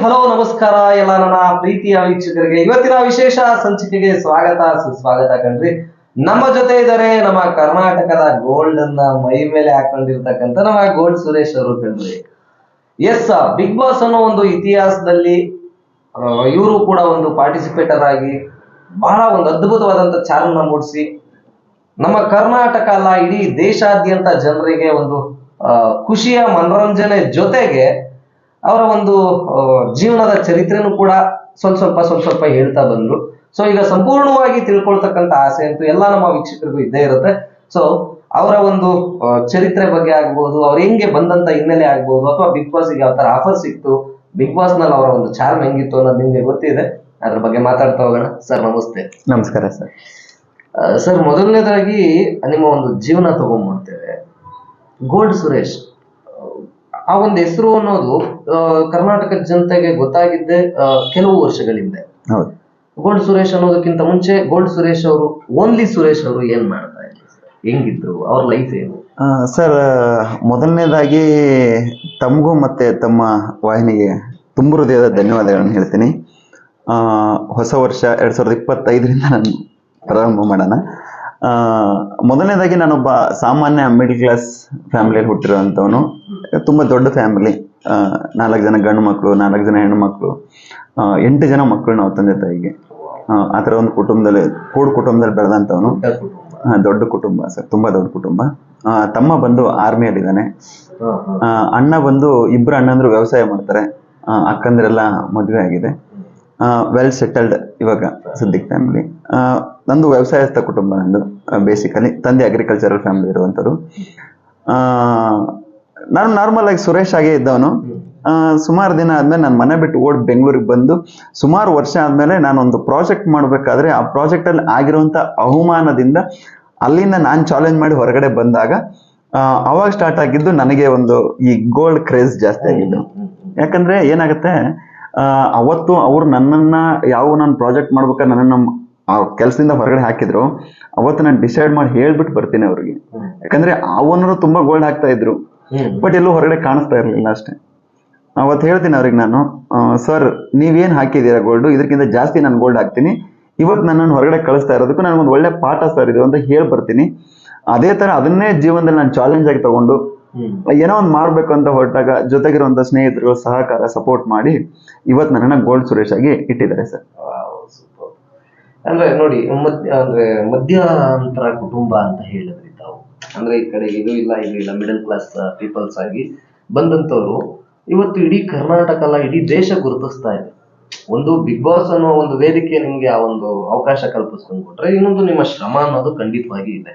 Hello, ನಮಸ್ಕಾರ ಎಲ್ಲ ನನ್ನ ಪ್ರೀತಿಯ ವೀಕ್ಷಕರಿಗೆ. ಇವತ್ತಿನ ವಿಶೇಷ ಸಂಚಿಕೆಗೆ ಸ್ವಾಗತ, ಸುಸ್ವಾಗತ ಕಣ್ರಿ. ನಮ್ಮ ಜೊತೆ ಇದ್ದಾರೆ ನಮ್ಮ ಕರ್ನಾಟಕದ ಗೋಲ್ಡ್ ಅನ್ನ ಮೈ ಮೇಲೆ ಹಾಕೊಂಡಿರ್ತಕ್ಕಂಥ ನಮ್ಮ ಗೋಲ್ಡ್ ಸುರೇಶ್ ಅವರು ಕಣ್ರಿ. ಎಸ್ ಬಿಗ್ ಬಾಸ್ ಅನ್ನೋ ಒಂದು ಇತಿಹಾಸದಲ್ಲಿ ಇವರು ಕೂಡ ಒಂದು ಪಾರ್ಟಿಸಿಪೇಟರ್ ಆಗಿ ಬಹಳ ಒಂದು ಅದ್ಭುತವಾದಂತ ಚಾರನ್ನ ಮೂಡಿಸಿ, ನಮ್ಮ ಕರ್ನಾಟಕ ಅಲ್ಲ, ಇಡೀ ದೇಶಾದ್ಯಂತ ಜನರಿಗೆ ಒಂದು ಖುಷಿಯ ಮನೋರಂಜನೆ ಜೊತೆಗೆ ಅವರ ಒಂದು ಜೀವನದ ಚರಿತ್ರೆನೂ ಕೂಡ ಸ್ವಲ್ಪ ಸ್ವಲ್ಪ ಸ್ವಲ್ಪ ಸ್ವಲ್ಪ ಹೇಳ್ತಾ ಬಂದ್ರು. ಸೊ ಈಗ ಸಂಪೂರ್ಣವಾಗಿ ತಿಳ್ಕೊಳ್ತಕ್ಕಂಥ ಆಸೆ ಅಂತೂ ಎಲ್ಲ ನಮ್ಮ ವೀಕ್ಷಕರಿಗೂ ಇದ್ದೇ ಇರುತ್ತೆ. ಸೊ ಅವರ ಒಂದು ಚರಿತ್ರೆ ಬಗ್ಗೆ ಆಗ್ಬೋದು ಅವ್ರು ಹೆಂಗೆ ಬಂದಂತ ಹಿನ್ನೆಲೆ ಆಗ್ಬೋದು ಅಥವಾ ಬಿಗ್ ಬಾಸ್ ಯಾವ ತರ ಆಫರ್ ಸಿಕ್ತು ಬಿಗ್ ಬಾಸ್ನಲ್ಲಿ ಅವರ ಒಂದು ಚಾರ್ಮ್ ಹೆಂಗಿತ್ತು ಅನ್ನೋದು ನಿಮ್ಗೆ ಗೊತ್ತಿದೆ. ಅದ್ರ ಬಗ್ಗೆ ಮಾತಾಡ್ತಾ ಹೋಗೋಣ. ಸರ್ ನಮಸ್ತೆ. ನಮಸ್ಕಾರ ಸರ್ ಸರ್ ಮೊದಲನೇದಾಗಿ ನಿಮ್ಮ ಒಂದು ಜೀವನ ತಗೊಂಡ್ಬಿಡ್ತೇವೆ ಗೋಲ್ಡ್ ಸುರೇಶ್ ಆ ಒಂದು ಹೆಸರು ಅನ್ನೋದು ಕರ್ನಾಟಕ ಕರ್ನಾಟಕದ ಜನತೆಗೆ ಗೊತ್ತಾಗಿದ್ದೆ ಕೆಲವು ವರ್ಷಗಳಿಂದ. ಹೌದು. ಗೋಲ್ಡ್ ಸುರೇಶ್ ಅನ್ನೋದಕ್ಕಿಂತ ಮುಂಚೆ ಗೋಲ್ಡ್ ಸುರೇಶ್ ಅವರು ಓನ್ಲಿ ಸುರೇಶ್ ಅವರು ಏನ್ ಮಾಡ್ತಾ ಇದ್ರು? ಹೆಂಗಿದ್ರು ಅವ್ರ ಲೈಫ್ ಏನು ಸರ್ ಮೊದಲನೇದಾಗಿ ತಮಗೂ ಮತ್ತೆ ತಮ್ಮ ವಾಹಿನಿಗೆ ತುಂಬ ಹೃದಯದ ಧನ್ಯವಾದಗಳನ್ನು ಹೇಳ್ತೀನಿ. ಆ, ಹೊಸ ವರ್ಷ ಎರಡು ಸಾವಿರದ ಇಪ್ಪತ್ತೈದರಿಂದ ನಾನು ಪ್ರಾರಂಭ ಮಾಡೋಣ. ಮೊದಲನೇದಾಗಿ ನಾನೊಬ್ಬ ಸಾಮಾನ್ಯ ಮಿಡ್ಲ್ ಕ್ಲಾಸ್ ಫ್ಯಾಮಿಲಿಯಲ್ಲಿ ಹುಟ್ಟಿರೋಂಥವನು ತುಂಬ ದೊಡ್ಡ ಫ್ಯಾಮಿಲಿ ನಾಲ್ಕು ಜನ ಗಂಡು ಮಕ್ಕಳು ನಾಲ್ಕು ಜನ ಹೆಣ್ಣು ಮಕ್ಕಳು ಎಂಟು ಜನ ಮಕ್ಕಳು ನಾವು ತಂದೆ ತಾಯಿಗೆ. ಆ, ಥರ ಒಂದು ಕುಟುಂಬದಲ್ಲಿ ಕೂಡು ಕುಟುಂಬದಲ್ಲಿ ಬೆಳೆದಂಥವನು. ದೊಡ್ಡ ಕುಟುಂಬ. ಸರ್ ತುಂಬಾ ದೊಡ್ಡ ಕುಟುಂಬ. ತಮ್ಮ ಬಂದು ಆರ್ಮಿಯಲ್ಲಿದ್ದಾನೆ ಅಣ್ಣ ಬಂದು ಇಬ್ರು ಅಣ್ಣಂದ್ರು ವ್ಯವಸಾಯ ಮಾಡ್ತಾರೆ. ಅಕ್ಕಂದಿರೆಲ್ಲ ಮದುವೆ ಆಗಿದೆ. ವೆಲ್ ಸೆಟಲ್ಡ್ ಇವಾಗ ಸದ್ಯಕ್ಕೆ ಫ್ಯಾಮಿಲಿ ನಂದು ವ್ಯವಸಾಯಸ್ಥ ಕುಟುಂಬ ನಂದು ಬೇಸಿಕಲಿ ತಂದೆ ಅಗ್ರಿಕಲ್ಚರಲ್ ಫ್ಯಾಮಿಲಿ ಇರುವಂಥದ್ದು ನಾನು ನಾರ್ಮಲ್ ಆಗಿ ಸುರೇಶ್ ಆಗೇ ಇದ್ದವನು. ಸುಮಾರು ದಿನ ಆದ್ಮೇಲೆ ನಾನು ಮನೆ ಬಿಟ್ಟು ಓಡ್ ಬೆಂಗಳೂರಿಗೆ ಬಂದು ಸುಮಾರು ವರ್ಷ ಆದ್ಮೇಲೆ ನಾನೊಂದು ಪ್ರಾಜೆಕ್ಟ್ ಮಾಡಬೇಕಾದ್ರೆ ಆ ಪ್ರಾಜೆಕ್ಟ್ ಅಲ್ಲಿ ಆಗಿರುವಂತ ಅವಮಾನದಿಂದ ಅಲ್ಲಿಂದ ನಾನು ಚಾಲೆಂಜ್ ಮಾಡಿ ಹೊರಗಡೆ ಬಂದಾಗ ಅವಾಗ ಸ್ಟಾರ್ಟ್ ಆಗಿದ್ದು ನನಗೆ ಒಂದು ಈ ಗೋಲ್ಡ್ ಕ್ರೇಜ್ ಜಾಸ್ತಿ ಆಗಿದ್ದು. ಯಾಕಂದ್ರೆ ಏನಾಗುತ್ತೆ ಅವತ್ತು ಅವ್ರು ನನ್ನನ್ನ, ಯಾವ ನಾನು ಪ್ರಾಜೆಕ್ಟ್ ಮಾಡ್ಬೇಕಾದ್ರೆ ನನ್ನನ್ನ ಆ ಕೆಲಸದಿಂದ ಹೊರಗಡೆ ಹಾಕಿದ್ರು ಅವತ್ತು ನಾನು ಡಿಸೈಡ್ ಮಾಡಿ ಹೇಳ್ಬಿಟ್ಟು ಬರ್ತೀನಿ ಅವ್ರಿಗೆ. ಯಾಕಂದ್ರೆ ಆ ಓನರು ತುಂಬಾ ಗೋಲ್ಡ್ ಹಾಕ್ತಾ ಇದ್ರು. ಬಟ್ ಎಲ್ಲೂ ಹೊರಗಡೆ ಕಾಣಿಸ್ತಾ ಇರಲಿಲ್ಲ ಅಷ್ಟೇ. ಅವತ್ತು ಹೇಳ್ತೀನಿ ಅವ್ರಿಗೆ ನಾನು ಸರ್ ನೀವೇನು ಹಾಕಿದ್ದೀರಾ ಗೋಲ್ಡ್ ಇದಕ್ಕಿಂತ ಜಾಸ್ತಿ ನಾನು ಗೋಲ್ಡ್ ಹಾಕ್ತೀನಿ. ಇವತ್ತು ನನ್ನನ್ನು ಹೊರಗಡೆ ಕಳಿಸ್ತಾ ಇರೋದಕ್ಕೂ ಒಂದು ಒಳ್ಳೆ ಪಾಠ ಸರ್ ಇದು ಅಂತ ಹೇಳಿ ಬರ್ತೀನಿ. ಅದೇ ತರ ಅದನ್ನೇ ಜೀವನದಲ್ಲಿ ನಾನು ಚಾಲೆಂಜ್ ಆಗಿ ತಗೊಂಡು ಏನೋ ಒಂದು ಮಾಡಬೇಕು ಅಂತ ಹೊರಟಾಗ ಜೊತೆಗಿರುವಂಥ ಸ್ನೇಹಿತರು ಸಹಕಾರ ಸಪೋರ್ಟ್ ಮಾಡಿ ಇವತ್ತು ನನ್ನನ್ನು ಗೋಲ್ಡ್ ಸುರೇಶ್ ಆಗಿ ಇಟ್ಟಿದ್ದಾರೆ ಸರ್. ಅಂದ್ರೆ ನೋಡಿ ಮಧ್ಯ ಅಂದ್ರೆ ಮಧ್ಯಂತರ ಕುಟುಂಬ ಅಂತ ಹೇಳಿದ್ರಿ ತಾವು. ಅಂದ್ರೆ ಈ ಕಡೆ ಇದು ಇಲ್ಲ ಇದು ಇಲ್ಲ ಮಿಡಲ್ ಕ್ಲಾಸ್ ಪೀಪಲ್ಸ್ ಆಗಿ ಬಂದಂತವ್ರು ಇವತ್ತು ಇಡೀ ಕರ್ನಾಟಕ ಅಲ್ಲ ಇಡೀ ದೇಶ ಗುರುತಿಸ್ತಾ ಇದೆ. ಒಂದು ಬಿಗ್ ಬಾಸ್ ಅನ್ನೋ ಒಂದು ವೇದಿಕೆ ನಿಮ್ಗೆ ಆ ಒಂದು ಅವಕಾಶ ಕಲ್ಪಿಸ್ಕೊಂಡು ಕೊಟ್ರೆ ಇನ್ನೊಂದು ನಿಮ್ಮ ಶ್ರಮ ಅನ್ನೋದು ಖಂಡಿತವಾಗಿ ಇದೆ.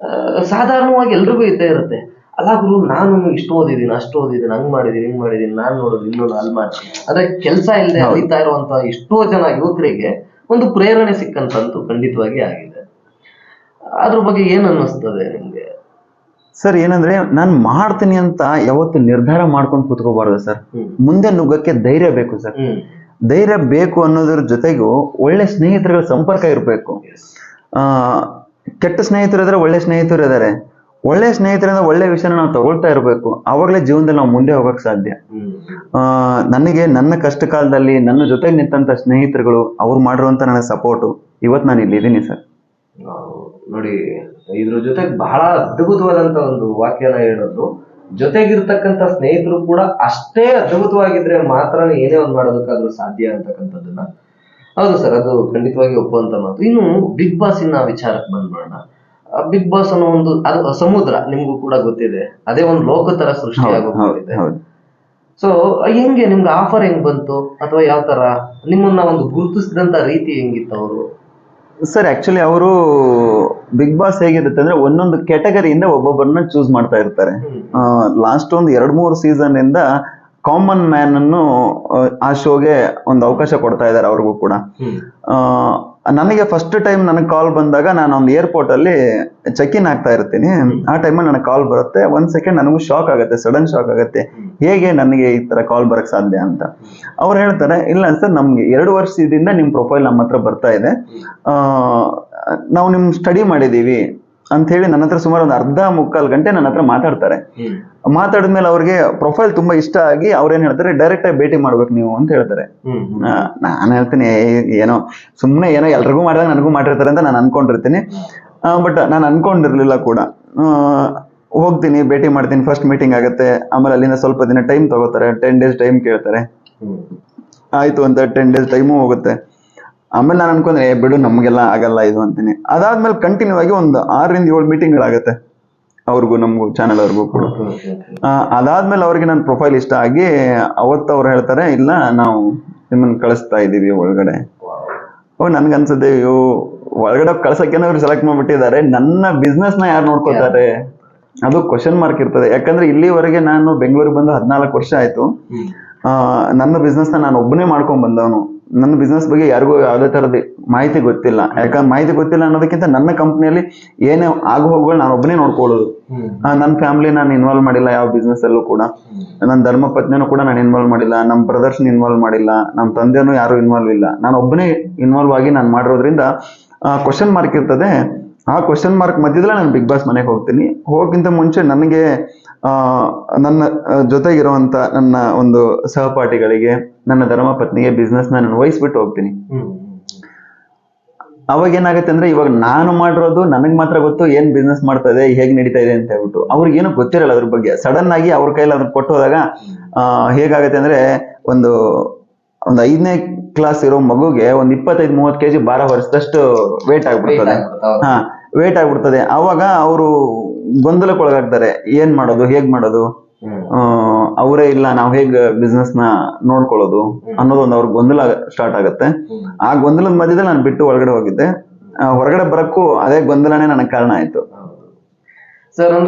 ಆ, ಸಾಧಾರಣವಾಗಿ ಎಲ್ರಿಗೂ ಇದ್ದೇ ಇರುತ್ತೆ. ಅಲ್ಲ ಗುರು ನಾನು ಇಷ್ಟು ಓದಿದ್ದೀನಿ ಅಷ್ಟು ಓದಿದ್ದೀನಿ ಹಂಗ್ ಮಾಡಿದೀನಿ ಹಿಂಗ್ ಮಾಡಿದೀನಿ ನಾನ್ ನೋಡೋದು ಇನ್ನೊಂದು ಅಲ್ಲಿ ಮಾಡಿ ಅಂದ್ರೆ ಕೆಲಸ ಇಲ್ಲದೆ ಹೋಗ್ತಾ ಇರುವಂತ ಎಷ್ಟೋ ಜನ ಯುವಕರಿಗೆ ಒಂದು ಪ್ರೇರಣೆ ಸಿಕ್ಕಂತಂತು ಖಂಡಿತವಾಗಿ ಆಗಿದೆ. ಅದ್ರ ಬಗ್ಗೆ ಏನ್ ಅನ್ನಿಸ್ತದೆ ನಿಮ್ಗೆ? ಸರ್ ಏನಂದ್ರೆ ನಾನು ಮಾಡ್ತೀನಿ ಅಂತ ಯಾವತ್ತು ನಿರ್ಧಾರ ಮಾಡ್ಕೊಂಡು ಕುತ್ಕೋಬಾರ್ದು ಸರ್. ಮುಂದೆ ನುಗ್ಗಕ್ಕೆ ಧೈರ್ಯ ಬೇಕು ಸರ್. ಧೈರ್ಯ ಬೇಕು ಅನ್ನೋದ್ರ ಜೊತೆಗೂ ಒಳ್ಳೆ ಸ್ನೇಹಿತರುಗಳ ಸಂಪರ್ಕ ಇರಬೇಕು. ಕೆಟ್ಟ ಸ್ನೇಹಿತರು ಇದ್ರೆ ಒಳ್ಳೆ ಸ್ನೇಹಿತರು ಇದ್ದಾರೆ ಒಳ್ಳೆ ಸ್ನೇಹಿತರಿಂದ ಒಳ್ಳೆ ವಿಷಯನ ನಾವು ತಗೊಳ್ತಾ ಇರಬೇಕು. ಅವಾಗಲೇ ಜೀವನದಲ್ಲಿ ನಾವು ಮುಂದೆ ಹೋಗಕ್ ಸಾಧ್ಯ. ನನಗೆ ನನ್ನ ಕಷ್ಟ ಕಾಲದಲ್ಲಿ ನನ್ನ ಜೊತೆ ನಿಂತಂತ ಸ್ನೇಹಿತರುಗಳು ಅವ್ರು ಮಾಡಿರುವಂತ ನನ್ನ ಸಪೋರ್ಟು ಇವತ್ತು ನಾನು ಇಲ್ಲಿ ಇದ್ದೀನಿ ಸರ್. ನೋಡಿ ಇದ್ರ ಜೊತೆ ಬಹಳ ಅದ್ಭುತವಾದಂತ ಒಂದು ವಾಕ್ಯನ ಹೇಳೋದು. ಜೊತೆಗಿರ್ತಕ್ಕಂಥ ಸ್ನೇಹಿತರು ಕೂಡ ಅಷ್ಟೇ ಅದ್ಭುತವಾಗಿದ್ರೆ ಮಾತ್ರ ಏನೇ ಒಂದು ಮಾಡೋದಕ್ಕಾದ್ರೂ ಸಾಧ್ಯ ಅಂತಕ್ಕಂಥದ್ದನ್ನ. ಹೌದು ಸರ್ ಅದು ಖಂಡಿತವಾಗಿ ಒಪ್ಪುವಂತ ಮಾತು. ಇನ್ನು ಬಿಗ್ ಬಾಸ್ ಇನ್ನ ವಿಚಾರಕ್ಕೆ ಬಂದ್ಬಿಡೋಣ. ಬಿಗ್ ಬಾಸ್ ಅನ್ನೋ ಒಂದು ಅದು ಸಮುದ್ರ ನಿಮ್ಗೂ ಕೂಡ ಗೊತ್ತಿದೆ. ಅದೇ ಒಂದು ಲೋಕ ತರ ಸೃಷ್ಟಿ ಹೌದು ಸೊ ಹೆಂಗೆ ನಿಮ್ಗೆ ಆಫರ್ ಹೆಂಗ್ ಬಂತು? ಅಥವಾ ಯಾವ ತರ? ನಿಮ್ಮನ್ನ ಒಂದು ಗುರುತಿಸಿದಂತ ರೀತಿ ಹೆಂಗಿತ್ತು ಅವರು? ಸರ್ ಆಕ್ಚುಲಿ ಅವರು ಬಿಗ್ ಬಾಸ್ ಹೇಗಿರುತ್ತೆ ಅಂದ್ರೆ ಒಂದೊಂದು ಕ್ಯಾಟಗರಿಯಿಂದ ಒಬ್ಬೊಬ್ಬರನ್ನ ಚೂಸ್ ಮಾಡ್ತಾ ಇರ್ತಾರೆ. ಲಾಸ್ಟ್ ಒಂದು ಎರಡ್ ಮೂರು ಸೀಸನ್ ಇಂದ ಕಾಮನ್ ಮ್ಯಾನ್ ಅನ್ನು ಆ, ಆ ಶೋಗೆ ಒಂದು ಅವಕಾಶ ಕೊಡ್ತಾ ಇದ್ದಾರೆ ಅವ್ರಿಗೂ ಕೂಡ. ಆ, ನನಗೆ ಫಸ್ಟ್ ಟೈಮ್ ನನಗೆ ಕಾಲ್ ಬಂದಾಗ ನಾನು ಒಂದು ಏರ್ಪೋರ್ಟ್ ಅಲ್ಲಿ ಚೆಕ್ ಇನ್ ಆಗ್ತಾ ಇರ್ತೀನಿ. ಆ ಟೈಮಲ್ಲಿ ನನಗೆ ಕಾಲ್ ಬರುತ್ತೆ. ಒಂದ್ ಸೆಕೆಂಡ್ ನನಗೂ ಶಾಕ್ ಆಗುತ್ತೆ ಸಡನ್ ಶಾಕ್ ಆಗುತ್ತೆ. ಹೇಗೆ ನನಗೆ ಈ ತರ ಕಾಲ್ ಬರಕ್ ಸಾಧ್ಯ ಅಂತ. ಅವ್ರು ಹೇಳ್ತಾರೆ, ಇಲ್ಲ ಸರ್ ನಮ್ಗೆ ಎರಡು ವರ್ಷದಿಂದ ನಿಮ್ ಪ್ರೊಫೈಲ್ ನಮ್ಮ ಹತ್ರ ಬರ್ತಾ ಇದೆ. ನಾವು ನಿಮ್ ಸ್ಟಡಿ ಮಾಡಿದೀವಿ. ಅಂತ ಹೇಳಿ ನನ್ನ ಹತ್ರ ಸುಮಾರು ಒಂದು ಅರ್ಧ ಮುಕ್ಕಾಲು ಗಂಟೆ ನನ್ನ ಹತ್ರ ಮಾತಾಡ್ತಾರೆ. ಮಾತಾಡಿದ್ಮೇಲೆ ಅವ್ರಿಗೆ ಪ್ರೊಫೈಲ್ ತುಂಬಾ ಇಷ್ಟ ಆಗಿ ಅವ್ರೇನ್ ಹೇಳ್ತಾರೆ ಡೈರೆಕ್ಟ್ ಆಗಿ ಭೇಟಿ ಮಾಡ್ಬೇಕು ನೀವು ಅಂತ ಹೇಳ್ತಾರೆ. ನಾನು ಹೇಳ್ತೀನಿ ಏನೋ ಸುಮ್ಮನೆ ಏನೋ ಎಲ್ರಿಗೂ ಮಾಡಿದಾಗ ನನಗೂ ಮಾಡಿರ್ತಾರೆ ಅಂತ ನಾನು ಅನ್ಕೊಂಡಿರ್ತೀನಿ. ಬಟ್ ನಾನು ಅನ್ಕೊಂಡಿರ್ಲಿಲ್ಲ ಕೂಡ. ಹೋಗ್ತೀನಿ ಭೇಟಿ ಮಾಡ್ತೀನಿ ಫಸ್ಟ್ ಮೀಟಿಂಗ್ ಆಗುತ್ತೆ. ಆಮೇಲೆ ಅಲ್ಲಿಂದ ಸ್ವಲ್ಪ ದಿನ ಟೈಮ್ ತಗೋತಾರೆ ಟೆನ್ ಡೇಸ್ ಟೈಮ್ ಕೇಳ್ತಾರೆ. ಆಯ್ತು ಅಂತ ಟೆನ್ ಡೇಸ್ ಟೈಮು ಹೋಗುತ್ತೆ. ಆಮೇಲೆ ನಾನು ಅನ್ಕೊಂಡ್ರೆ ಏ ಬಿಡು ನಮಗೆಲ್ಲ ಆಗಲ್ಲ ಇದು ಅಂತೀನಿ. ಅದಾದ್ಮೇಲೆ ಕಂಟಿನ್ಯೂ ಆಗಿ ಒಂದು ಆರರಿಂದ ಏಳು ಮೀಟಿಂಗ್ಗಳಾಗತ್ತೆ ಅವ್ರಿಗೂ ನಮಗೂ ಚಾನೆಲ್ ಅವ್ರಿಗೂ ಕೂಡ. ಅದಾದ್ಮೇಲೆ ಅವ್ರಿಗೆ ನನ್ನ ಪ್ರೊಫೈಲ್ ಇಷ್ಟ ಆಗಿ ಅವತ್ತು ಅವ್ರು ಹೇಳ್ತಾರೆ ಇಲ್ಲ ನಾವು ನಿಮ್ಮನ್ನ ಕಳಿಸ್ತಾ ಇದ್ದೀವಿ ಒಳಗಡೆ. ಓ ನನ್ಗನ್ಸುತ್ತೆ ಅಯ್ಯೋ ಒಳಗಡೆ ಕಳ್ಸಕ್ಕೇನೋ ಅವ್ರು ಸೆಲೆಕ್ಟ್ ಮಾಡ್ಬಿಟ್ಟಿದ್ದಾರೆ. ನನ್ನ ಬಿಸ್ನೆಸ್ನ ಯಾರು ನೋಡ್ಕೊತಾರೆ ಅದು ಕ್ವಶನ್ ಮಾರ್ಕ್ ಇರ್ತದೆ. ಯಾಕಂದ್ರೆ ಇಲ್ಲಿವರೆಗೆ ನಾನು ಬೆಂಗಳೂರಿಗೆ ಬಂದು ಹದಿನಾಲ್ಕು ವರ್ಷ ಆಯ್ತು. ನನ್ನ ಬಿಸ್ನೆಸ್ನ ನಾನು ಒಬ್ಬನೇ ಮಾಡ್ಕೊಂಡ್ ಬಂದವನು. ನನ್ನ ಬಿಸ್ನೆಸ್ ಬಗ್ಗೆ ಯಾರಿಗೂ ಯಾವುದೇ ತರದ ಮಾಹಿತಿ ಗೊತ್ತಿಲ್ಲ. ಯಾಕಂದ್ರೆ ಮಾಹಿತಿ ಗೊತ್ತಿಲ್ಲ ಅನ್ನೋದಕ್ಕಿಂತ ನನ್ನ ಕಂಪ್ನಿಯಲ್ಲಿ ಏನೇ ಆಗು ಹೋಗುಗಳು ನಾನು ಒಬ್ಬನೇ ನೋಡ್ಕೊಳ್ಳೋದು. ನನ್ನ ಫ್ಯಾಮಿಲಿ ನಾನು ಇನ್ವಾಲ್ವ್ ಮಾಡಿಲ್ಲ ಯಾವ ಬಿಸ್ನೆಸ್ ಅಲ್ಲೂ ಕೂಡ. ನನ್ನ ಧರ್ಮ ಪತ್ನಿನೂ ಕೂಡ ನಾನು ಇನ್ವಾಲ್ವ್ ಮಾಡಿಲ್ಲ. ನಮ್ಮ ಬ್ರದರ್ಸ್ ಇನ್ವಾಲ್ವ್ ಮಾಡಿಲ್ಲ. ನಮ್ಮ ತಂದೆನೂ ಯಾರು ಇನ್ವಾಲ್ವ್ ಇಲ್ಲ. ನಾನು ಒಬ್ಬನೇ ಇನ್ವಾಲ್ವ್ ಆಗಿ ನಾನು ಮಾಡಿರೋದ್ರಿಂದ ಕ್ವಶನ್ ಮಾರ್ಕ್ ಇರ್ತದೆ. ಆ ಕ್ವಶನ್ ಮಾರ್ಕ್ ಮಧ್ಯದಲ್ಲೇ ನಾನು ಬಿಗ್ ಬಾಸ್ ಮನೆಗೆ ಹೋಗ್ತೀನಿ. ಹೋಗಿಂತ ಮುಂಚೆ ನನಗೆ ನನ್ನ ಜೊತೆಗಿರುವಂತ ನನ್ನ ಒಂದು ಸಹಪಾಠಿಗಳಿಗೆ ನನ್ನ ಧರ್ಮ ಪತ್ನಿಗೆ ಬಿಸ್ನೆಸ್ ನಾನು ವಹಿಸ್ಬಿಟ್ಟು ಹೋಗ್ತೀನಿ. ಅವಾಗ ಏನಾಗುತ್ತೆ ಅಂದ್ರೆ ಇವಾಗ ನಾನು ಮಾಡಿರೋದು ನನಗೆ ಮಾತ್ರ ಗೊತ್ತು ಏನ್ ಬಿಸ್ನೆಸ್ ಮಾಡ್ತಾ ಇದೆ ಹೇಗೆ ನಡೀತಾ ಇದೆ ಅಂತ ಹೇಳ್ಬಿಟ್ಟು. ಅವ್ರಿಗೆ ಏನು ಗೊತ್ತಿರಲ್ಲ ಅದ್ರ ಬಗ್ಗೆ. ಸಡನ್ ಆಗಿ ಅವ್ರ ಕೈಲಿ ಅದನ್ನ ಕೊಟ್ಟು ಹೋದಾಗ ಹೇಗಾಗತ್ತೆ ಅಂದ್ರೆ ಒಂದು ಒಂದು ಐದನೇ ಕ್ಲಾಸ್ ಇರೋ ಮಗುಗೆ ಒಂದ್ ಇಪ್ಪತ್ತೈದು ಮೂವತ್ತು ಕೆಜಿ ಭಾರ ಹೊರಿಸಿದಷ್ಟು ವೇಟ್ ಆಗ್ಬಿಡ್ತದೆ. ಹಾ. ವೇಟ್ ಆಗ್ಬಿಡ್ತದೆ. ಅವಾಗ ಅವರು ಗೊಂದಲಕ್ಕೊಳಗಾಗ್ತಾರೆ. ಏನ್ ಮಾಡೋದು? ಹೇಗ್ ಮಾಡೋದು? ಅವರೇ ಇಲ್ಲ ನಾವು ಹೇಗ್ ಬಿಸ್ನೆಸ್ನ ನೋಡ್ಕೊಳ್ಳೋದು ಅನ್ನೋದೊಂದು ಅವ್ರ ಗೊಂದಲ ಸ್ಟಾರ್ಟ್ ಆಗುತ್ತೆ. ಆ ಗೊಂದಲದ ಮಧ್ಯದಲ್ಲಿ ನಾನು ಬಿಟ್ಟು ಒಳಗಡೆ ಹೋಗಿದ್ದೆ. ಹೊರಗಡೆ ಬರಕ್ಕೂ ಅದೇ ಗೊಂದಲನೇ ನನಗೆ ಕಾರಣ ಆಯ್ತು. ಸರ್